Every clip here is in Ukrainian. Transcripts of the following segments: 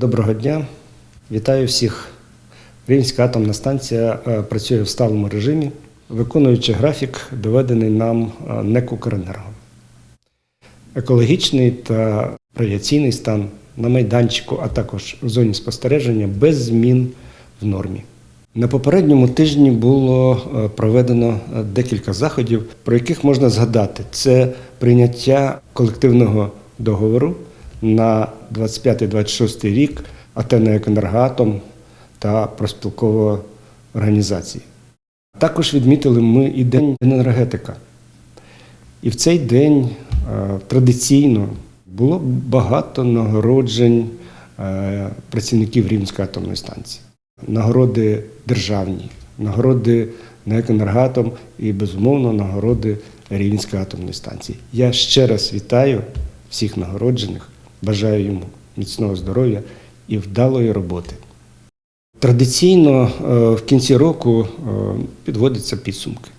Доброго дня, вітаю всіх. Рівненська атомна станція е, працює в сталому режимі, виконуючи графік, доведений нам е, НЕК «Укренерго». Екологічний та радіаційний стан на майданчику, а також в зоні спостереження без змін в нормі. На попередньому тижні було е, проведено декілька заходів, про яких можна згадати. Це прийняття колективного договору на 25-26 рік Атена Еконергоатом та проспілкової організації. Також відмітили ми і День енергетика. І в цей день е, традиційно було багато нагороджень е, працівників Рівненської атомної станції. Нагороди державні, нагороди на еконергатом і, безумовно, нагороди Рівненської атомної станції. Я ще раз вітаю всіх нагороджених, бажаю йому міцного здоров'я і вдалої роботи. Традиційно е, в кінці року е, підводяться підсумки.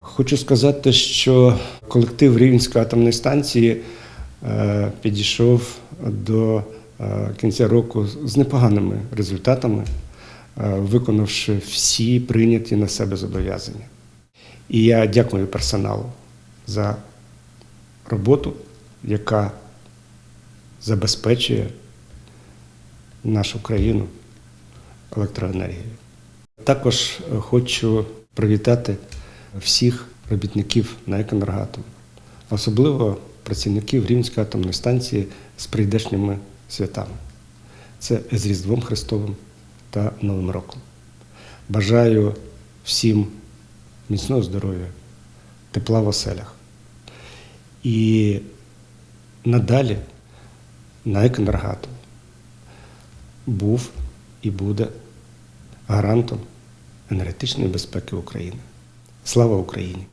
Хочу сказати, що колектив Рівненської атомної станції е, підійшов до кінця року з непоганими результатами, виконавши всі прийняті на себе зобов'язання. І я дякую персоналу за роботу, яка забезпечує нашу країну електроенергією. Також е, хочу привітати всіх робітників на еконергатом, особливо працівників Рівненської атомної станції з прийдешніми святами. Це з Різдвом Христовим та Новим роком. Бажаю всім міцного здоров'я, тепла в оселях. І надалі на еконергатом був і буде гарантом енергетичної безпеки України. Слава Україні!